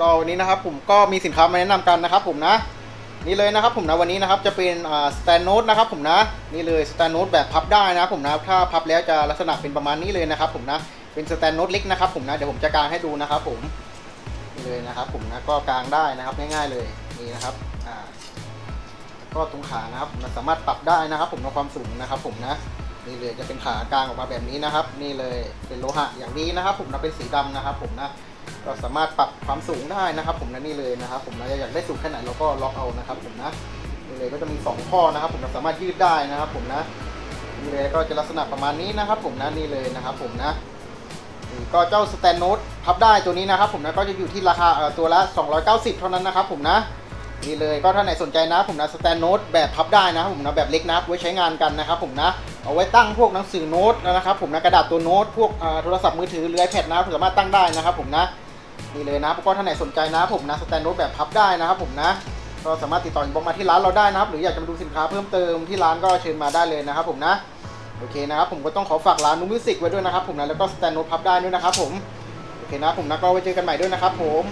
ก็วันนี้นะครับผมก็มีสินค้ามาแนะนำกันนะครับผมนะ นี่เลยนะครับผมนะวันนี้นะครับจะเป็นสแตนโน t นะครับผมนะนี่เลยสแตนโน t แบบพับได้นะครับผมนะถ้าพับแล้วจะลักษณะเป็นประมาณนี้เลยนะครับผมนะเป็นสแตนโน t เล็กนะครับผมนะเดี๋ยวผมจะกางให้ดูนะครับผมนี่เลยนะครับผมนะก็กางได้นะครับง่ายๆเลยนี่นะครับอ่าก็ตรงขานะครับนะสามารถปรับได้นะครับ ผมในความสูงนะครับ ผมนะนี่เลยจะเป็นขากลางออกมาแบบนี้นะครับ นี่เลยเป็นโลหะอย่างนี้นะครับ ผมนะเป็นสีดำนะครับ ผมนะ ก็สามารถปรับความสูงได้นะครับผมนะนี่เลยนะครับ ผมนะอยากได้สูงแค่ไหนเราก็ล็อกเอานะครับ ผมนะนี่เลยก็จะมีสองข้อนะครับ ผมนะสามารถยืดได้นะครับ ผมนะนี่เลยก็จะลักษณะประมาณนี้นะครับ ผมนะนี่เลยนะครับ ผมนะนี่ก็เจ้าสแตนโนตพับได้ตัวนี้นะครับ ผมนะก็จะอยู่ที่ราคาเอ่อตัวละ 290 เท่านั้นนะครับผมนะนี่เลยก็ถ้าไหนสนใจนะผมนะสแตนโนตแบบพับได้นะครับผมนะแบบเล็กนะไว้ใช้งานกันนะครับผมนะเอาไว้ตั้งพวกหนังสือโน้ตนะครับผมนะกระดาษตัวโน้ตพวกโทรศัพท์มือถือหรือ iPad นะสามารถตั้งได้นะครับผมนะ นี่เลยนะก็ท่านไหนสนใจนะผมนะสแตนโนตแบบพับได้นะครับผมนะก็สามารถติดต่ออินบ็อกมาที่ร้านเราได้นะครับ หรืออยากจะมาดูสินค้าเพิ่มเติมที่ร้านก็เชิญมาได้เลยนะครับผมนะโอเคนะครับผมก็ต้องขอฝากร้านนูมิวสิกไว้ด้วยนะครับผมนะแล้วก็สแตนโนตพับได้ด้วยนะครับผมโอเคนะผมนะก็ไว้เจอกันใหม่ด้วยนะครับผม